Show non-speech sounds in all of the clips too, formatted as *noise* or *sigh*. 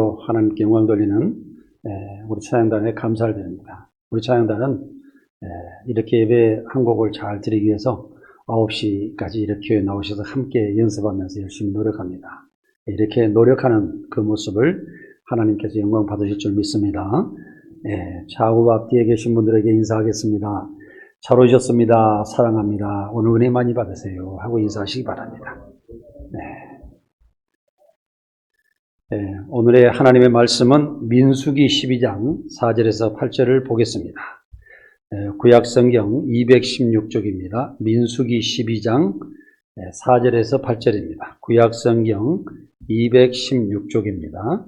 참으로 하나님께 영광 돌리는 에, 우리 찬양단에 감사를 드립니다. 우리 찬양단은 에, 이렇게 예배 한 곡을 잘 드리기 위해서 9시까지 이렇게 나오셔서 함께 연습하면서 열심히 노력합니다. 이렇게 노력하는 그 모습을 하나님께서 영광 받으실 줄 믿습니다. 예, 좌우 앞뒤에 계신 분들에게 인사하겠습니다. 잘 오셨습니다. 사랑합니다. 오늘 은혜 많이 받으세요. 하고 인사하시기 바랍니다. 네. 네, 오늘의 하나님의 말씀은 민수기 12장 4절에서 8절을 보겠습니다. 네, 구약성경 216쪽입니다. 민수기 12장 4절에서 8절입니다. 구약성경 216쪽입니다.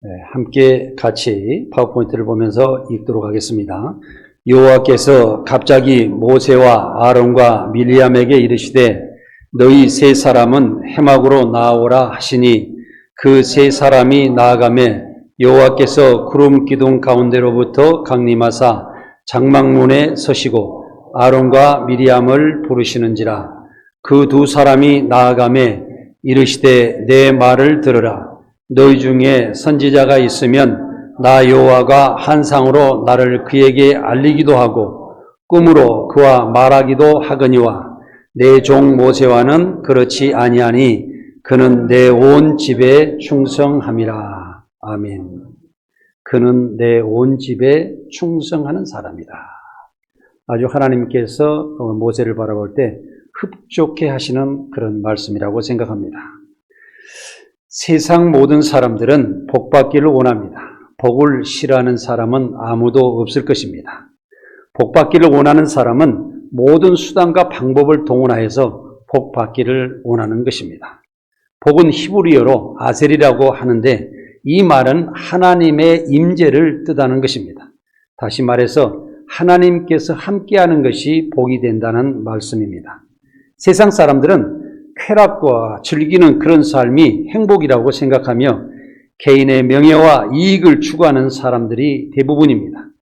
네, 함께 같이 파워포인트를 보면서 읽도록 하겠습니다. 여호와께서 갑자기 모세와 아론과 밀리암에게 이르시되 너희 세 사람은 해막으로 나오라 하시니 그 세 사람이 나아가매 여호와께서 구름 기둥 가운데로부터 강림하사 장막문에 서시고 아론과 미리암을 부르시는지라. 그 두 사람이 나아가매 이르시되 내 말을 들으라. 너희 중에 선지자가 있으면 나 여호와가 한상으로 나를 그에게 알리기도 하고 꿈으로 그와 말하기도 하거니와 내 종 모세와는 그렇지 아니하니 그는 내 온 집에 충성함이라 아멘. 그는 내 온 집에 충성하는 사람이다. 아주 하나님께서 모세를 바라볼 때 흡족해 하시는 그런 말씀이라고 생각합니다. 세상 모든 사람들은 복 받기를 원합니다. 복을 싫어하는 사람은 아무도 없을 것입니다. 복 받기를 원하는 사람은 모든 수단과 방법을 동원하여서 복 받기를 원하는 것입니다. 복은 히브리어로 아셀이라고 하는데 이 말은 하나님의 임재를 뜻하는 것입니다. 다시 말해서 하나님께서 함께하는 것이 복이 된다는 말씀입니다. 세상 사람들은 쾌락과 즐기는 그런 삶이 행복이라고 생각하며 개인의 명예와 이익을 추구하는 사람들이 대부분입니다.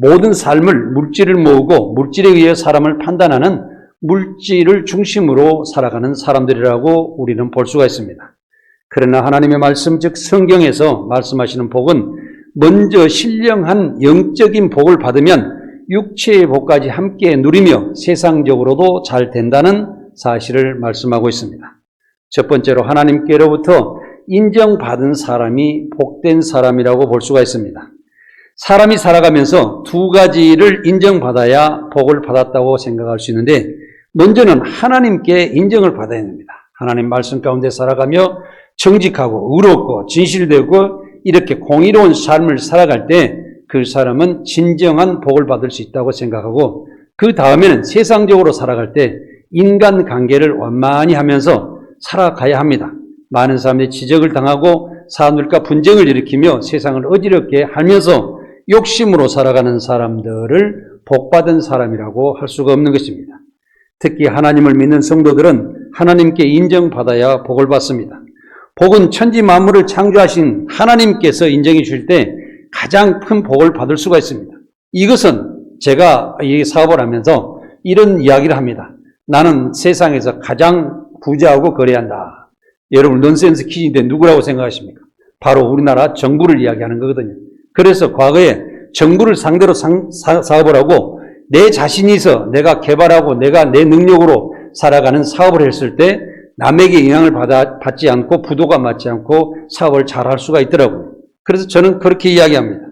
모든 삶을 물질을 모으고 물질에 의해 사람을 판단하는 물질을 중심으로 살아가는 사람들이라고 우리는 볼 수가 있습니다. 그러나 하나님의 말씀, 즉 성경에서 말씀하시는 복은 먼저 신령한 영적인 복을 받으면 육체의 복까지 함께 누리며 세상적으로도 잘 된다는 사실을 말씀하고 있습니다. 첫 번째로 하나님께로부터 인정받은 사람이 복된 사람이라고 볼 수가 있습니다. 사람이 살아가면서 두 가지를 인정받아야 복을 받았다고 생각할 수 있는데, 먼저는 하나님께 인정을 받아야 됩니다. 하나님 말씀 가운데 살아가며 정직하고 의롭고 진실되고 이렇게 공의로운 삶을 살아갈 때 그 사람은 진정한 복을 받을 수 있다고 생각하고 그 다음에는 세상적으로 살아갈 때 인간 관계를 완만히 하면서 살아가야 합니다. 많은 사람들이 지적을 당하고 사람들과 분쟁을 일으키며 세상을 어지럽게 하면서 욕심으로 살아가는 사람들을 복받은 사람이라고 할 수가 없는 것입니다. 특히 하나님을 믿는 성도들은 하나님께 인정받아야 복을 받습니다. 복은 천지 만물을 창조하신 하나님께서 인정해 주실 때 가장 큰 복을 받을 수가 있습니다. 이것은 제가 이 사업을 하면서 이런 이야기를 합니다. 나는 세상에서 가장 부자하고 거래한다. 여러분 넌센스 퀴즈인데 누구라고 생각하십니까? 바로 우리나라 정부를 이야기하는 거거든요. 그래서 과거에 정부를 상대로 상, 사, 사업을 하고 내 자신이서 내가 개발하고 내가 내 능력으로 살아가는 사업을 했을 때 남에게 영향을 받아, 받지 않고 부도가 맞지 않고 사업을 잘 할 수가 있더라고요. 그래서 저는 그렇게 이야기합니다.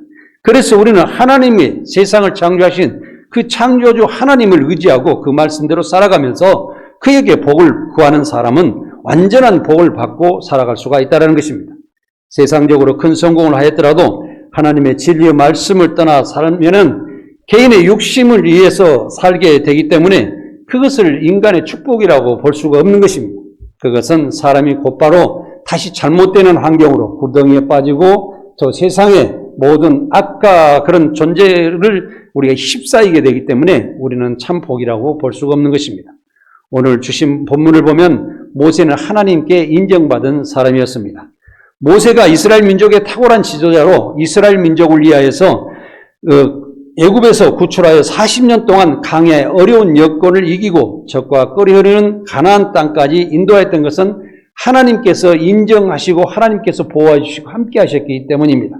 그래서 우리는 하나님이 세상을 창조하신 그 창조주 하나님을 의지하고 그 말씀대로 살아가면서 그에게 복을 구하는 사람은 완전한 복을 받고 살아갈 수가 있다는 것입니다. 세상적으로 큰 성공을 하였더라도 하나님의 진리의 말씀을 떠나 살면은 개인의 욕심을 위해서 살게 되기 때문에 그것을 인간의 축복이라고 볼 수가 없는 것입니다. 그것은 사람이 곧바로 다시 잘못되는 환경으로 구덩이에 빠지고 저 세상의 모든 악과 그런 존재를 우리가 휩싸이게 되기 때문에 우리는 참 복이라고 볼 수가 없는 것입니다. 오늘 주신 본문을 보면 모세는 하나님께 인정받은 사람이었습니다. 모세가 이스라엘 민족의 탁월한 지도자로 이스라엘 민족을 위하여서 어, 애굽에서 구출하여 40년 동안 강의 어려운 여건을 이기고 적과 끓이 흐르는 가나안 땅까지 인도했던 것은 하나님께서 인정하시고 하나님께서 보호해 주시고 함께 하셨기 때문입니다.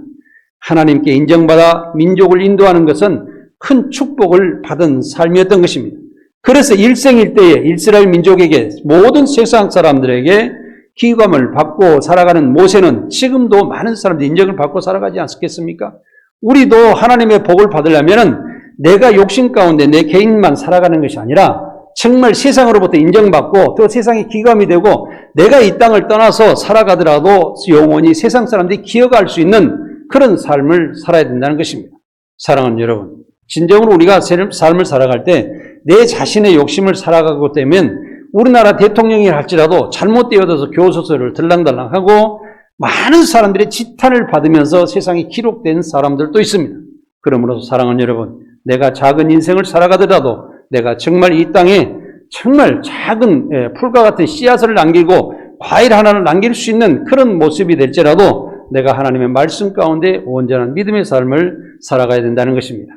하나님께 인정받아 민족을 인도하는 것은 큰 축복을 받은 삶이었던 것입니다. 그래서 일생일대에 이스라엘 민족에게 모든 세상 사람들에게 기감을 받고 살아가는 모세는 지금도 많은 사람들이 인정을 받고 살아가지 않겠습니까? 우리도 하나님의 복을 받으려면 내가 욕심 가운데 내 개인만 살아가는 것이 아니라 정말 세상으로부터 인정받고 또 세상에 기감이 되고 내가 이 땅을 떠나서 살아가더라도 영원히 세상 사람들이 기억할 수 있는 그런 삶을 살아야 된다는 것입니다. 사랑하는 여러분, 진정으로 우리가 삶을 살아갈 때 내 자신의 욕심을 살아가고 되면 우리나라 대통령이 할지라도 잘못되어서 교서서를 들랑달랑하고 많은 사람들의 지탄을 받으면서 세상에 기록된 사람들도 있습니다. 그러므로 사랑하는 여러분, 내가 작은 인생을 살아가더라도 내가 정말 이 땅에 정말 작은 예, 풀과 같은 씨앗을 남기고 과일 하나를 남길 수 있는 그런 모습이 될지라도 내가 하나님의 말씀 가운데 온전한 믿음의 삶을 살아가야 된다는 것입니다.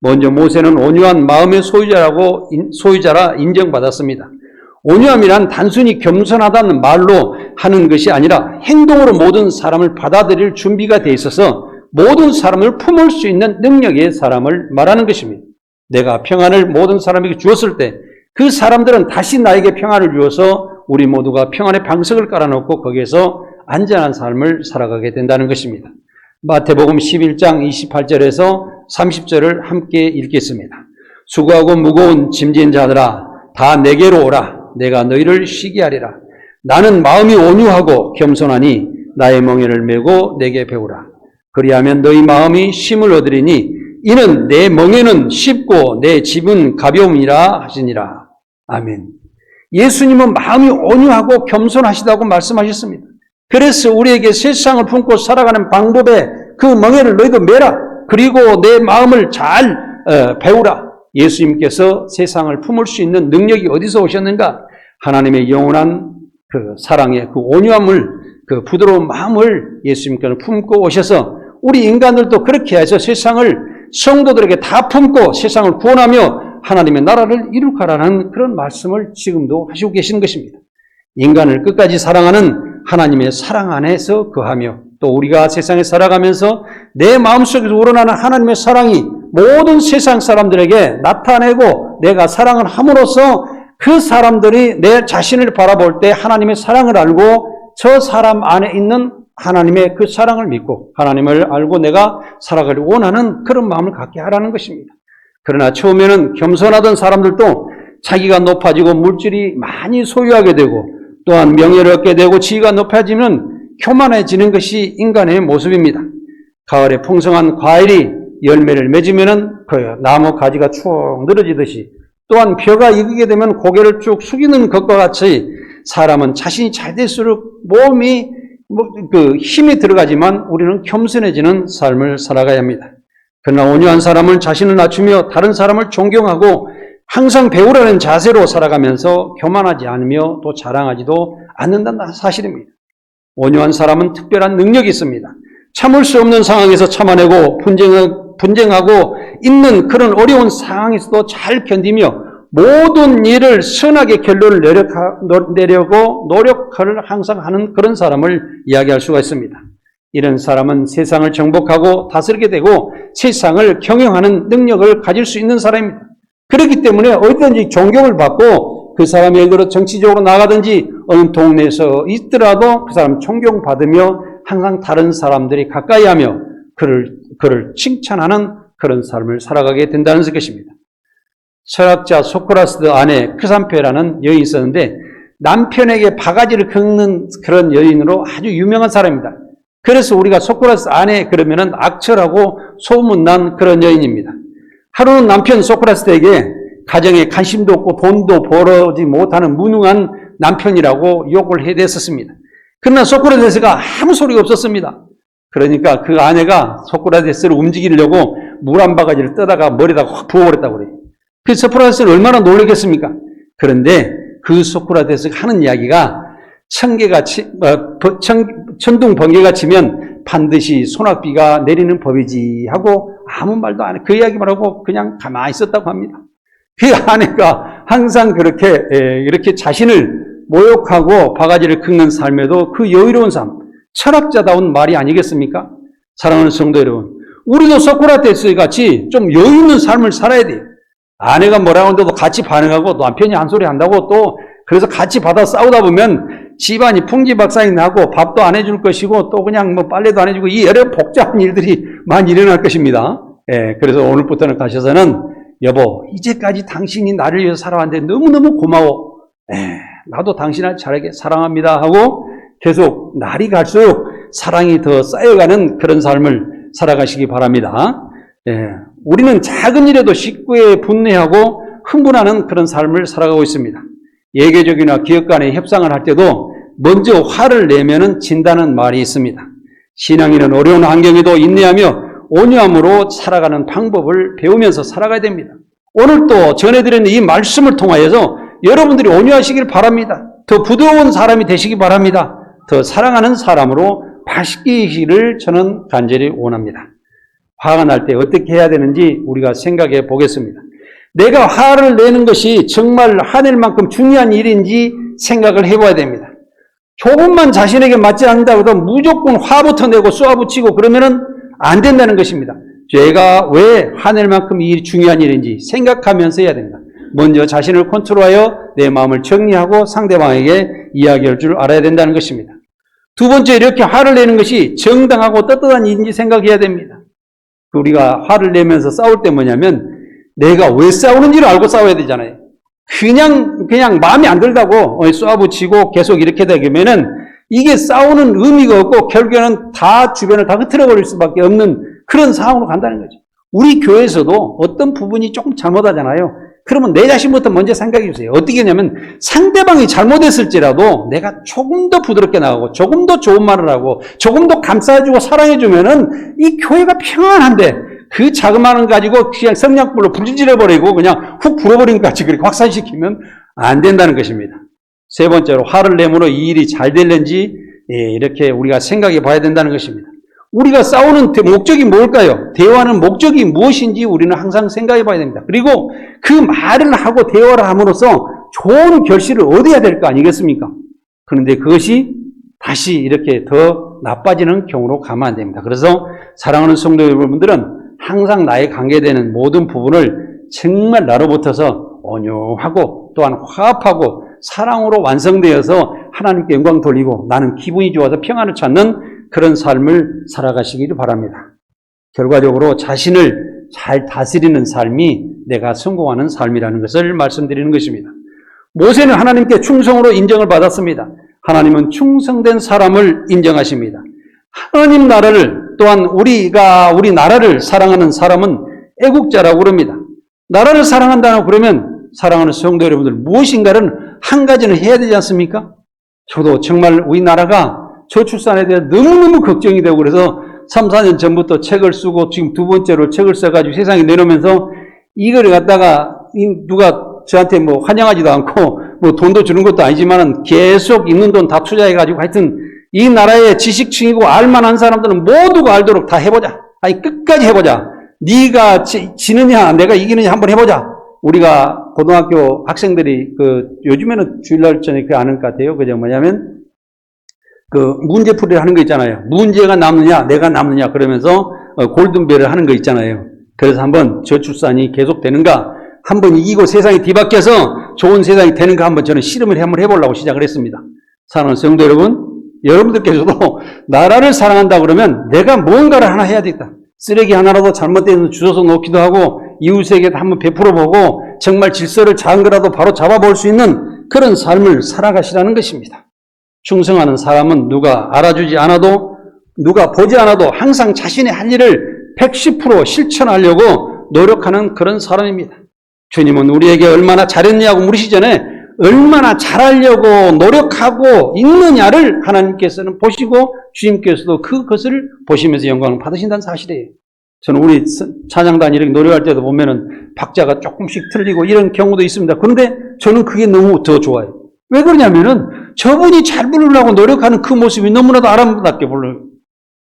먼저 모세는 온유한 마음의 소유자라고 소유자라 인정받았습니다. 온유함이란 단순히 겸손하다는 말로 하는 것이 아니라 행동으로 모든 사람을 받아들일 준비가 돼 있어서 모든 사람을 품을 수 있는 능력의 사람을 말하는 것입니다. 내가 평안을 모든 사람에게 주었을 때 그 사람들은 다시 나에게 평안을 주어서 우리 모두가 평안의 방석을 깔아놓고 거기에서 안전한 삶을 살아가게 된다는 것입니다. 마태복음 11장 28절에서 30절을 함께 읽겠습니다. 수고하고 무거운 짐진 자들아 다 내게로 오라 내가 너희를 쉬게 하리라 나는 마음이 온유하고 겸손하니 나의 멍에를 메고 내게 배우라 그리하면 너희 마음이 쉼을 얻으리니 이는 내 멍에는 쉽고 내 집은 가벼움이라 하시니라 아멘 예수님은 마음이 온유하고 겸손하시다고 말씀하셨습니다. 그래서 우리에게 세상을 품고 살아가는 방법에 그 멍에를 너희도 메라. 그리고 내 마음을 잘 어, 배우라. 예수님께서 세상을 품을 수 있는 능력이 어디서 오셨는가? 하나님의 영원한 그 사랑의 그 온유함을 그 부드러운 마음을 예수님께서 품고 오셔서 우리 인간들도 그렇게 해서 세상을 성도들에게 다 품고 세상을 구원하며 하나님의 나라를 이룩하라는 그런 말씀을 지금도 하시고 계시는 것입니다. 인간을 끝까지 사랑하는 하나님의 사랑 안에서 거하며 또 우리가 세상에 살아가면서 내 마음속에서 우러나는 하나님의 사랑이 모든 세상 사람들에게 나타내고 내가 사랑을 함으로써 그 사람들이 내 자신을 바라볼 때 하나님의 사랑을 알고 저 사람 안에 있는 하나님의 그 사랑을 믿고 하나님을 알고 내가 살아가려 원하는 그런 마음을 갖게 하라는 것입니다. 그러나 처음에는 겸손하던 사람들도 자기가 높아지고 물질이 많이 소유하게 되고 또한 명예를 얻게 되고 지위가 높아지면 교만해지는 것이 인간의 모습입니다. 가을에 풍성한 과일이 열매를 맺으면 그 나무 가지가 축 늘어지듯이 또한 벼가 익게 되면 고개를 쭉 숙이는 것과 같이 사람은 자신이 잘 될수록 몸이 뭐그 힘이 들어가지만 우리는 겸손해지는 삶을 살아가야 합니다. 그러나 온유한 사람은 자신을 낮추며 다른 사람을 존경하고 항상 배우라는 자세로 살아가면서 교만하지 않으며 또 자랑하지도 않는다는 사실입니다. 온유한 사람은 특별한 능력이 있습니다. 참을 수 없는 상황에서 참아내고 분쟁 하고 있는 그런 어려운 상황에서도 잘 견디며 모든 일을 선하게 결론을 내려고 노력을 항상 하는 그런 사람을 이야기할 수가 있습니다. 이런 사람은 세상을 정복하고 다스리게 되고 세상을 경영하는 능력을 가질 수 있는 사람입니다. 그렇기 때문에 어디든지 존경을 받고 그 사람이 예를 들어 정치적으로 나가든지 어느 동네에서 있더라도 그 사람 존경받으며 항상 다른 사람들이 가까이 하며 그를, 그를 칭찬하는 그런 삶을 살아가게 된다는 것입니다. 철학자 소크라스드 아내 크산페라는 여인이 있었는데 남편에게 바가지를 긁는 그런 여인으로 아주 유명한 사람입니다. 그래서 우리가 소크라스 아내 그러면은 악철하고 소문난 그런 여인입니다. 하루는 남편 소크라스에게 가정에 관심도 없고 돈도 벌어지 못하는 무능한 남편이라고 욕을 해댔었습니다. 그러나 소크라테스가 아무 소리가 없었습니다. 그러니까 그 아내가 소크라테스를 움직이려고 물 한 바가지를 떠다가 머리에다 확 부어버렸다고 그래요. 그 소크라테스는 얼마나 놀라겠습니까? 그런데 그 소크라테스가 하는 이야기가 천개가 치, 어, 천, 천둥 번개가 치면 반드시 소낙비가 내리는 법이지 하고 아무 말도 안 해. 그 이야기만 하고 그냥 가만히 있었다고 합니다. 그 아내가 항상 그렇게 이렇게 자신을 모욕하고 바가지를 긁는 삶에도 그 여유로운 삶, 철학자다운 말이 아니겠습니까? 사랑하는 성도 여러분, 우리도 소크라테스 같이 좀 여유 있는 삶을 살아야 돼요. 아내가 뭐라고 하는데도 같이 반응하고 남편이 한 소리 한다고 또 그래서 같이 받아 싸우다 보면 집안이 풍지박산이 나고 밥도 안 해줄 것이고 또 그냥 뭐 빨래도 안 해주고 이 여러 복잡한 일들이 많이 일어날 것입니다. 예, 그래서 오늘부터는 가셔서는 여보 이제까지 당신이 나를 위해서 살아왔는데 너무너무 고마워. 예, 나도 당신을 잘하게 사랑합니다 하고 계속 날이 갈수록 사랑이 더 쌓여가는 그런 삶을 살아가시기 바랍니다. 예, 우리는 작은 일에도 식구에 분내하고 흥분하는 그런 삶을 살아가고 있습니다. 예계적이나 기업 간의 협상을 할 때도 먼저 화를 내면은 진다는 말이 있습니다. 신앙인은 어려운 환경에도 인내하며 온유함으로 살아가는 방법을 배우면서 살아가야 됩니다. 오늘 또 전해드리는 이 말씀을 통하여서 여러분들이 온유하시길 바랍니다. 더 부드러운 사람이 되시기 바랍니다. 더 사랑하는 사람으로 바뀌기를 저는 간절히 원합니다. 화가 날 때 어떻게 해야 되는지 우리가 생각해 보겠습니다. 내가 화를 내는 것이 정말 화낼 만큼 중요한 일인지 생각을 해봐야 됩니다. 조금만 자신에게 맞지 않는다고 해도 무조건 화부터 내고 쏘아붙이고 그러면은 안 된다는 것입니다. 제가 왜 화낼 만큼 이 중요한 일인지 생각하면서 해야 됩니다. 먼저 자신을 컨트롤하여 내 마음을 정리하고 상대방에게 이야기할 줄 알아야 된다는 것입니다. 두 번째, 이렇게 화를 내는 것이 정당하고 떳떳한 일인지 생각해야 됩니다. 우리가 화를 내면서 싸울 때 뭐냐면 내가 왜 싸우는지를 알고 싸워야 되잖아요. 그냥, 그냥 마음에 안 들다고 쏘아붙이고 계속 이렇게 되면은 이게 싸우는 의미가 없고 결국에는 다 주변을 다 흐트러 버릴 수밖에 없는 그런 상황으로 간다는 거죠. 우리 교회에서도 어떤 부분이 조금 잘못하잖아요. 그러면 내 자신부터 먼저 생각해 주세요. 어떻게 하냐면 상대방이 잘못했을지라도 내가 조금 더 부드럽게 나가고 조금 더 좋은 말을 하고 조금 더 감싸주고 사랑해주면은 이 교회가 평안한데 그 자그마한 가지고 그냥 성냥불로 불질러버리고 그냥 훅 불어버린 것 같이 그렇게 확산시키면 안 된다는 것입니다. 세 번째로 화를 내므로 이 일이 잘 될는지 예, 이렇게 우리가 생각해 봐야 된다는 것입니다. 우리가 싸우는 대- 목적이 뭘까요? 대화는 목적이 무엇인지 우리는 항상 생각해 봐야 됩니다. 그리고 그 말을 하고 대화를 함으로써 좋은 결실을 얻어야 될 거 아니겠습니까? 그런데 그것이 다시 이렇게 더 나빠지는 경우로 가면 안 됩니다. 그래서 사랑하는 성도 여러분들은 항상 나의 관계되는 모든 부분을 정말 나로부터서 온유하고 또한 화합하고 사랑으로 완성되어서 하나님께 영광 돌리고 나는 기분이 좋아서 평안을 찾는 그런 삶을 살아가시기를 바랍니다. 결과적으로 자신을 잘 다스리는 삶이 내가 성공하는 삶이라는 것을 말씀드리는 것입니다. 모세는 하나님께 충성으로 인정을 받았습니다. 하나님은 충성된 사람을 인정하십니다. 하나님 나라를 또한 우리가 우리 나라를 사랑하는 사람은 애국자라고 그럽니다. 나라를 사랑한다고 그러면 사랑하는 성도 여러분들 무엇인가를 한 가지는 해야 되지 않습니까? 저도 정말 우리나라가 저출산에 대해 너무너무 걱정이 되고 그래서 3, 4년 전부터 책을 쓰고 지금 두 번째로 책을 써가지고 세상에 내놓으면서 이거를 갖다가 이 누가 저한테 뭐 환영하지도 않고 뭐 돈도 주는 것도 아니지만은 계속 있는 돈 다 투자해가지고 하여튼 이 나라의 지식층이고 알만한 사람들은 모두가 알도록 다 해보자. 아니 끝까지 해보자. 네가 지, 지느냐 내가 이기느냐 한번 해보자. 우리가 고등학교 학생들이 그 요즘에는 주일날 저녁에 아는 것 같아요. 그죠 뭐냐면 그 문제풀이를 하는 거 있잖아요. 문제가 남느냐, 내가 남느냐 그러면서 어, 골든벨을 하는 거 있잖아요. 그래서 한번 저출산이 계속 되는가, 한번 이기고 세상이 뒤바뀌어서 좋은 세상이 되는가 한번 저는 실험을 한번 해보려고 시작을 했습니다. 사랑하는 성도 여러분, 여러분들께서도 *laughs* 나라를 사랑한다 그러면 내가 뭔가를 하나 해야 되겠다. 쓰레기 하나라도 잘못되면 주워서 놓기도 하고 이웃에게 한번 베풀어 보고 정말 질서를 작은 거라도 바로 잡아볼 수 있는 그런 삶을 살아가시라는 것입니다. 충성하는 사람은 누가 알아주지 않아도 누가 보지 않아도 항상 자신의 할 일을 110% 실천하려고 노력하는 그런 사람입니다. 주님은 우리에게 얼마나 잘했냐고 물으시 전에 얼마나 잘하려고 노력하고 있느냐를 하나님께서는 보시고 주님께서도 그것을 보시면서 영광을 받으신다는 사실이에요. 저는 우리 찬양단 이렇게 노래할 때도 보면은 박자가 조금씩 틀리고 이런 경우도 있습니다. 그런데 저는 그게 너무 더 좋아요. 왜 그러냐면은 저분이 잘 부르려고 노력하는 그 모습이 너무나도 아름답게 불러요.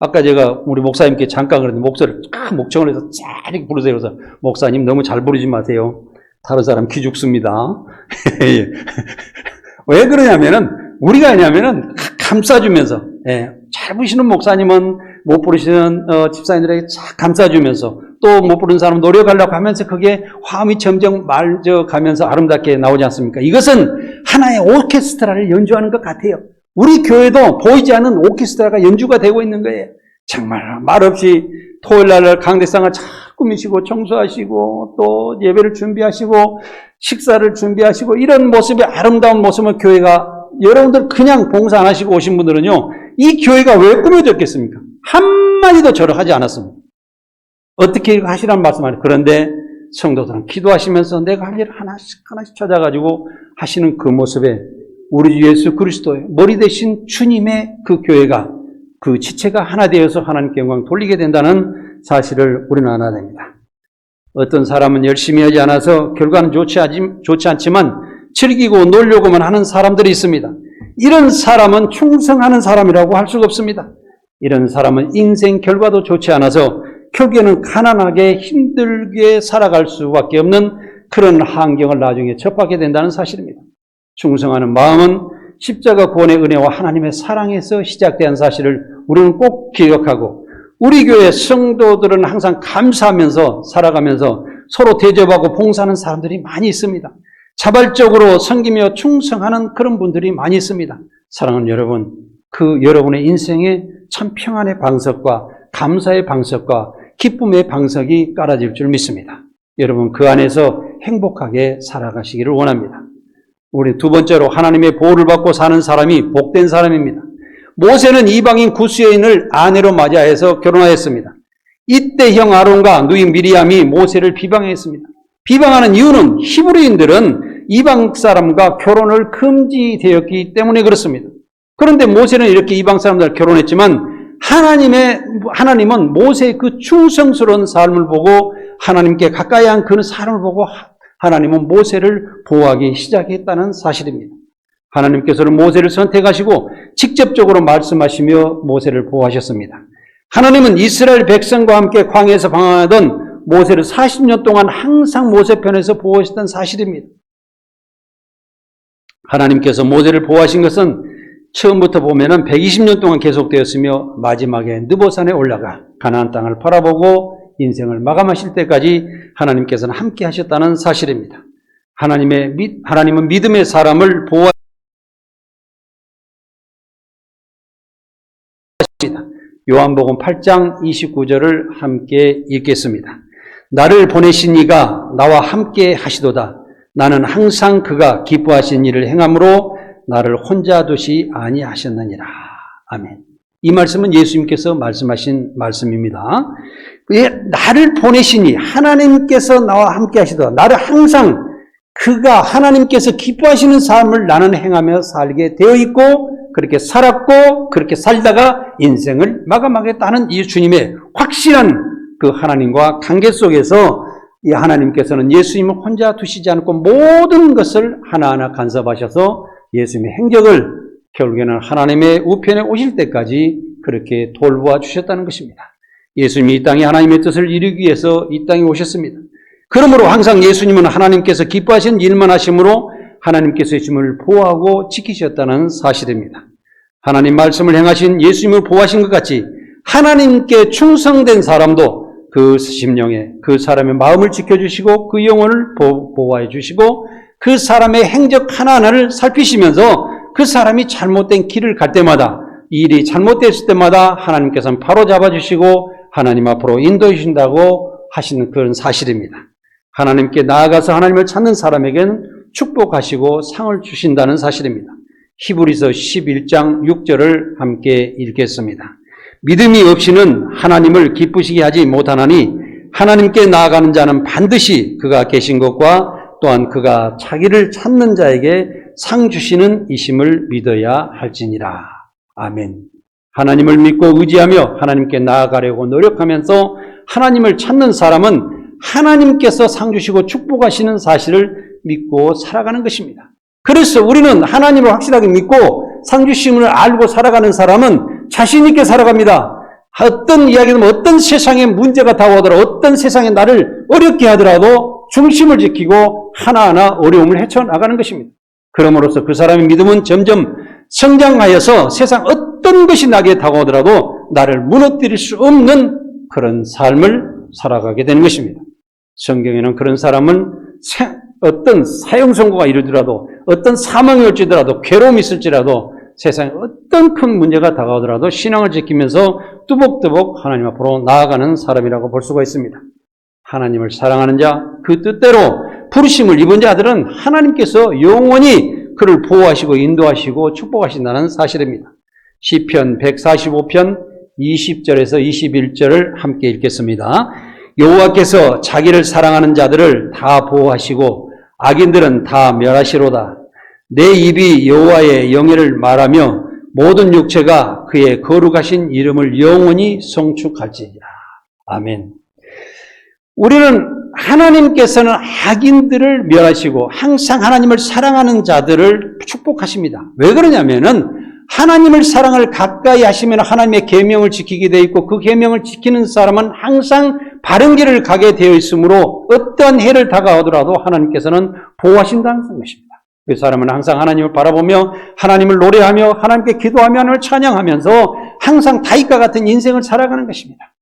아까 제가 우리 목사님께 잠깐 그랬는데 목소리를 쫙 목청을 해서 쫙 부르세요. 그래서 목사님 너무 잘 부르지 마세요. 다른 사람 귀 죽습니다. *laughs* 예. 왜 그러냐면은 우리가 아니냐면은 감싸주면서 예, 잘 부시는 목사님은 못 부르시는 어, 집사님들에게 잘 감싸주면서 또 못 부르는 사람 노력하려고 하면서 그게 화음이 점점 말져 가면서 아름답게 나오지 않습니까? 이것은 하나의 오케스트라를 연주하는 것 같아요. 우리 교회도 보이지 않는 오케스트라가 연주가 되고 있는 거예요. 정말 말없이 토요일 날 강대상을 잘 꾸미시고 청소하시고 또 예배를 준비하시고 식사를 준비하시고 이런 모습의 아름다운 모습을 교회가 여러분들 그냥 봉사 안 하시고 오신 분들은요 이 교회가 왜 꾸며졌겠습니까? 한마디도 저를 하지 않았습니다. 어떻게 하시라는 말씀 아니에요. 그런데 성도들은 기도하시면서 내가 할 일을 하나씩 하나씩 찾아가지고 하시는 그 모습에 우리 주 예수 그리스도의 머리 대신 주님의 그 교회가 그 지체가 하나 되어서 하나님께 영광 돌리게 된다는 사실을 우리는 알아야 됩니다. 어떤 사람은 열심히 하지 않아서 결과는 좋지 않지만 즐기고 놀려고만 하는 사람들이 있습니다. 이런 사람은 충성하는 사람이라고 할 수가 없습니다. 이런 사람은 인생 결과도 좋지 않아서 결국에는 가난하게 힘들게 살아갈 수밖에 없는 그런 환경을 나중에 접하게 된다는 사실입니다. 충성하는 마음은 십자가 구원의 은혜와 하나님의 사랑에서 시작된 사실을 우리는 꼭 기억하고 우리 교회 성도들은 항상 감사하면서 살아가면서 서로 대접하고 봉사하는 사람들이 많이 있습니다. 자발적으로 섬기며 충성하는 그런 분들이 많이 있습니다. 사랑하는 여러분, 그 여러분의 인생에 참 평안의 방석과 감사의 방석과 기쁨의 방석이 깔아질 줄 믿습니다. 여러분 그 안에서 행복하게 살아가시기를 원합니다. 우리 두 번째로 하나님의 보호를 받고 사는 사람이 복된 사람입니다. 모세는 이방인 구스여인을 아내로 맞이해서 결혼하였습니다. 이때 형 아론과 누이 미리암이 모세를 비방했습니다. 비방하는 이유는 히브리인들은 이방 사람과 결혼을 금지되었기 때문에 그렇습니다. 그런데 모세는 이렇게 이방 사람들 결혼했지만 하나님의 하나님은 모세의 그 충성스러운 삶을 보고 하나님께 가까이 한그 삶을 보고 하나님은 모세를 보호하기 시작했다는 사실입니다. 하나님께서는 모세를 선택하시고 직접적으로 말씀하시며 모세를 보호하셨습니다. 하나님은 이스라엘 백성과 함께 광야에서 방황하던 모세를 40년 동안 항상 모세 편에서 보호하셨던 사실입니다. 하나님께서 모세를 보호하신 것은 처음부터 보면은 120년 동안 계속되었으며 마지막에 느보산에 올라가 가나안 땅을 바라보고 인생을 마감하실 때까지 하나님께서는 함께 하셨다는 사실입니다. 하나님의 하나님은 믿음의 사람을 보호하십니다. 요한복음 8장 29절을 함께 읽겠습니다. 나를 보내신 이가 나와 함께 하시도다. 나는 항상 그가 기뻐하신 일을 행함으로 나를 혼자 두시 아니하셨느니라. 아멘. 이 말씀은 예수님께서 말씀하신 말씀입니다. 나를 보내시니 하나님께서 나와 함께 하시더 나를 항상 그가 하나님께서 기뻐하시는 삶을 나는 행하며 살게 되어 있고 그렇게 살았고 그렇게 살다가 인생을 마감하겠다는 이 주님의 확실한 그 하나님과 관계 속에서 이 하나님께서는 예수님을 혼자 두시지 않고 모든 것을 하나하나 간섭하셔서 예수님의 행적을 결국에는 하나님의 우편에 오실 때까지 그렇게 돌보아 주셨다는 것입니다. 예수님이 이 땅에 하나님의 뜻을 이루기 위해서 이 땅에 오셨습니다. 그러므로 항상 예수님은 하나님께서 기뻐하신 일만 하심으로 하나님께서 예수님을 보호하고 지키셨다는 사실입니다. 하나님 말씀을 행하신 예수님을 보호하신 것 같이 하나님께 충성된 사람도 그 심령에 그 사람의 마음을 지켜주시고 그 영혼을 보호해 주시고 그 사람의 행적 하나하나를 살피시면서 그 사람이 잘못된 길을 갈 때마다 일이 잘못됐을 때마다 하나님께서는 바로 잡아주시고 하나님 앞으로 인도해 주신다고 하시는 그런 사실입니다. 하나님께 나아가서 하나님을 찾는 사람에게는 축복하시고 상을 주신다는 사실입니다. 히브리서 11장 6절을 함께 읽겠습니다. 믿음이 없이는 하나님을 기쁘시게 하지 못하나니 하나님께 나아가는 자는 반드시 그가 계신 것과 또한 그가 자기를 찾는 자에게 상 주시는 이심을 믿어야 할지니라. 아멘. 하나님을 믿고 의지하며 하나님께 나아가려고 노력하면서 하나님을 찾는 사람은 하나님께서 상 주시고 축복하시는 사실을 믿고 살아가는 것입니다. 그래서 우리는 하나님을 확실하게 믿고 상 주심을 알고 살아가는 사람은 자신 있게 살아갑니다. 어떤 이야기든 어떤 세상에 문제가 다가오더라 어떤 세상에 나를 어렵게 하더라도 중심을 지키고 하나하나 어려움을 헤쳐나가는 것입니다. 그럼으로써 그 사람의 믿음은 점점 성장하여서 세상 어떤 것이 나게 다가오더라도 나를 무너뜨릴 수 없는 그런 삶을 살아가게 되는 것입니다. 성경에는 그런 사람은 세- 어떤 사형 선고가 이르더라도 어떤 사망이 올지더라도 괴로움이 있을지라도 세상에 어떤 큰 문제가 다가오더라도 신앙을 지키면서 뚜벅뚜벅 하나님 앞으로 나아가는 사람이라고 볼 수가 있습니다. 하나님을 사랑하는 자, 그 뜻대로 부르심을 입은 자들은 하나님께서 영원히 그를 보호하시고 인도하시고 축복하신다는 사실입니다. 시편 145편 20절에서 21절을 함께 읽겠습니다. 여호와께서 자기를 사랑하는 자들을 다 보호하시고 악인들은 다 멸하시로다. 내 입이 여호와의 영예를 말하며 모든 육체가 그의 거룩하신 이름을 영원히 송축할지니라. 아멘. 우리는 하나님께서는 악인들을 멸하시고 항상 하나님을 사랑하는 자들을 축복하십니다. 왜 그러냐면은 하나님을 사랑을 가까이 하시면 하나님의 계명을 지키게 되어 있고 그 계명을 지키는 사람은 항상 바른 길을 가게 되어 있으므로 어떠한 해를 다가오더라도 하나님께서는 보호하신다는 것입니다. 그 사람은 항상 하나님을 바라보며 하나님을 노래하며 하나님께 기도하며 하나님을 찬양하면서 항상 다윗과 같은 인생을 살아가는 것입니다.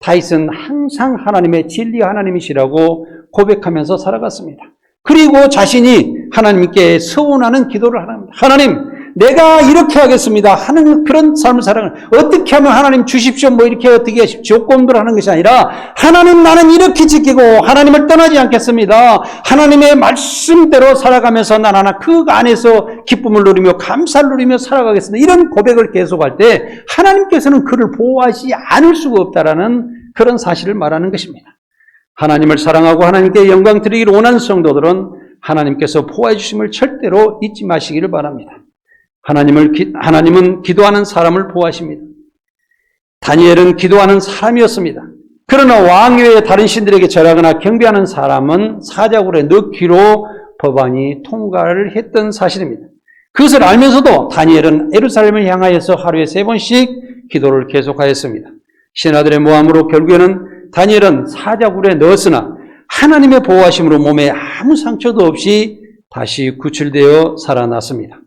다윗은 항상 하나님의 진리 하나님이시라고 고백하면서 살아갔습니다. 그리고 자신이 하나님께 서원하는 기도를 합니다. 하나님, 내가 이렇게 하겠습니다. 하는 그런 삶을 살아가는 어떻게 하면 하나님 주십시오. 뭐 이렇게 어떻게. 조건들 하는 것이 아니라 하나님 나는 이렇게 지키고 하나님을 떠나지 않겠습니다. 하나님의 말씀대로 살아가면서 난 하나 그 안에서 기쁨을 누리며 감사를 누리며 살아가겠습니다. 이런 고백을 계속할 때 하나님께서는 그를 보호하지 않을 수가 없다라는 그런 사실을 말하는 것입니다. 하나님을 사랑하고 하나님께 영광 드리기를 원하는 성도들은 하나님께서 보호해 주심을 절대로 잊지 마시기를 바랍니다. 하나님을 기- 하나님은 기도하는 사람을 보호하십니다. 다니엘은 기도하는 사람이었습니다. 그러나 왕 외에 다른 신들에게 절하거나 경배하는 사람은 사자굴에 넣기로 법안이 통과를 했던 사실입니다. 그것을 알면서도 다니엘은 에루살렘을 향하여서 하루에 세 번씩 기도를 계속하였습니다. 신하들의 모함으로 결국에는 다니엘은 사자굴에 넣었으나 하나님의 보호하심으로 몸에 아무 상처도 없이 다시 구출되어 살아났습니다.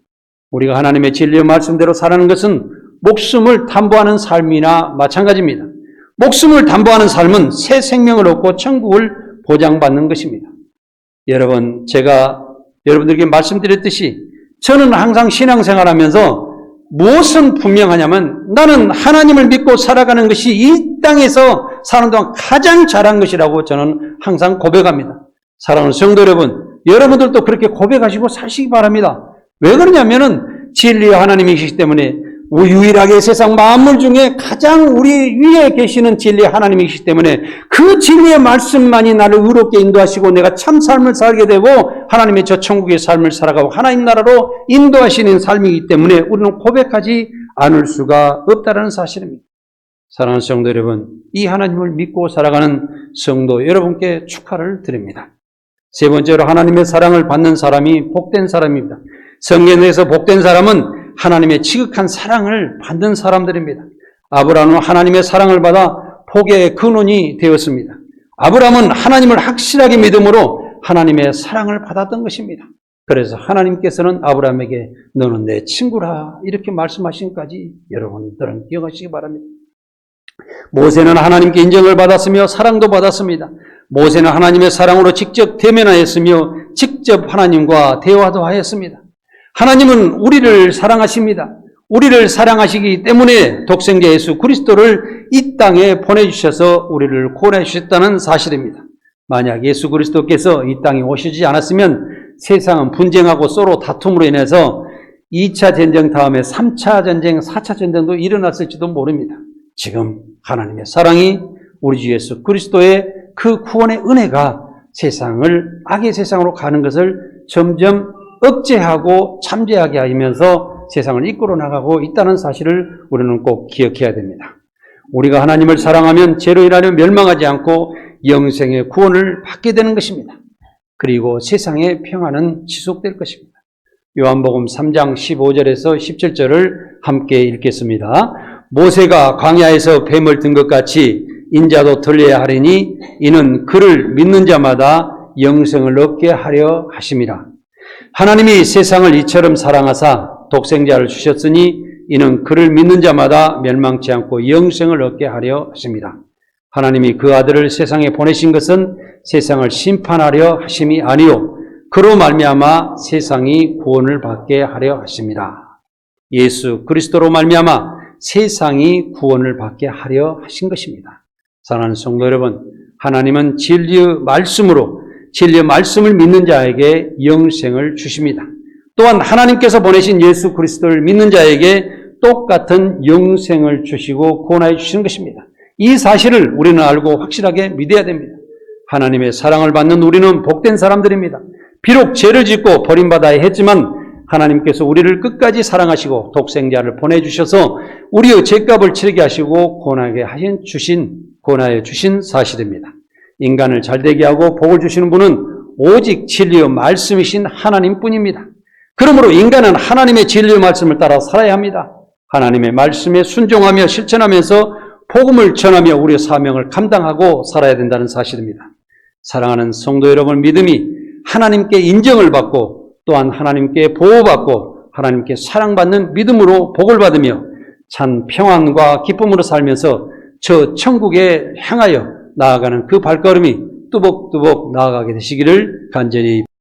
우리가 하나님의 진리의 말씀대로 살아가는 것은 목숨을 담보하는 삶이나 마찬가지입니다. 목숨을 담보하는 삶은 새 생명을 얻고 천국을 보장받는 것입니다. 여러분, 제가 여러분들에게 말씀드렸듯이 저는 항상 신앙생활 하면서 무엇은 분명하냐면 나는 하나님을 믿고 살아가는 것이 이 땅에서 사는 동안 가장 잘한 것이라고 저는 항상 고백합니다. 사랑하는 성도 여러분, 여러분들도 그렇게 고백하시고 사시기 바랍니다. 왜 그러냐면은 진리의 하나님이시기 때문에 유일하게 세상 만물 중에 가장 우리 위에 계시는 진리의 하나님이시기 때문에 그 진리의 말씀만이 나를 의롭게 인도하시고 내가 참 삶을 살게 되고 하나님의 저 천국의 삶을 살아가고 하나님 나라로 인도하시는 삶이기 때문에 우리는 고백하지 않을 수가 없다는 사실입니다. 사랑하는 성도 여러분, 이 하나님을 믿고 살아가는 성도 여러분께 축하를 드립니다. 세 번째로 하나님의 사랑을 받는 사람이 복된 사람입니다. 성경에서 복된 사람은 하나님의 지극한 사랑을 받는 사람들입니다. 아브라함은 하나님의 사랑을 받아 복의 근원이 되었습니다. 아브라함은 하나님을 확실하게 믿음으로 하나님의 사랑을 받았던 것입니다. 그래서 하나님께서는 아브라함에게 너는 내 친구라 이렇게 말씀하신까지 여러분들은 기억하시기 바랍니다. 모세는 하나님께 인정을 받았으며 사랑도 받았습니다. 모세는 하나님의 사랑으로 직접 대면하였으며 직접 하나님과 대화도 하였습니다. 하나님은 우리를 사랑하십니다. 우리를 사랑하시기 때문에 독생자 예수 그리스도를 이 땅에 보내주셔서 우리를 구원해 주셨다는 사실입니다. 만약 예수 그리스도께서 이 땅에 오시지 않았으면 세상은 분쟁하고 서로 다툼으로 인해서 2차 전쟁 다음에 3차 전쟁, 4차 전쟁도 일어났을지도 모릅니다. 지금 하나님의 사랑이 우리 주 예수 그리스도의 그 구원의 은혜가 세상을 악의 세상으로 가는 것을 점점 억제하고 참제하게 하면서 세상을 이끌어 나가고 있다는 사실을 우리는 꼭 기억해야 됩니다. 우리가 하나님을 사랑하면 죄로 인하여 멸망하지 않고 영생의 구원을 받게 되는 것입니다. 그리고 세상의 평화는 지속될 것입니다. 요한복음 3장 15절에서 17절을 함께 읽겠습니다. 모세가 광야에서 뱀을 든 것 같이 인자도 들려야 하리니 이는 그를 믿는 자마다 영생을 얻게 하려 하심이라. 하나님이 세상을 이처럼 사랑하사 독생자를 주셨으니 이는 그를 믿는 자마다 멸망치 않고 영생을 얻게 하려 하십니다. 하나님이 그 아들을 세상에 보내신 것은 세상을 심판하려 하심이 아니요 그로 말미암아 세상이 구원을 받게 하려 하십니다. 예수 그리스도로 말미암아 세상이 구원을 받게 하려 하신 것입니다. 사랑하는 성도 여러분, 하나님은 진리의 말씀으로 진리의 말씀을 믿는 자에게 영생을 주십니다. 또한 하나님께서 보내신 예수 그리스도를 믿는 자에게 똑같은 영생을 주시고 구원하여 주시는 것입니다. 이 사실을 우리는 알고 확실하게 믿어야 됩니다. 하나님의 사랑을 받는 우리는 복된 사람들입니다. 비록 죄를 짓고 버림받아야 했지만 하나님께서 우리를 끝까지 사랑하시고 독생자를 보내주셔서 우리의 죄값을 치르게 하시고 구원하게 하신 주신 구원하여 주신 사실입니다. 인간을 잘되게 하고 복을 주시는 분은 오직 진리의 말씀이신 하나님 뿐입니다. 그러므로 인간은 하나님의 진리의 말씀을 따라 살아야 합니다. 하나님의 말씀에 순종하며 실천하면서 복음을 전하며 우리의 사명을 감당하고 살아야 된다는 사실입니다. 사랑하는 성도 여러분 믿음이 하나님께 인정을 받고 또한 하나님께 보호받고 하나님께 사랑받는 믿음으로 복을 받으며 참 평안과 기쁨으로 살면서 저 천국에 향하여 나아가는 그 발걸음이 뚜벅뚜벅 나아가게 되시기를 간절히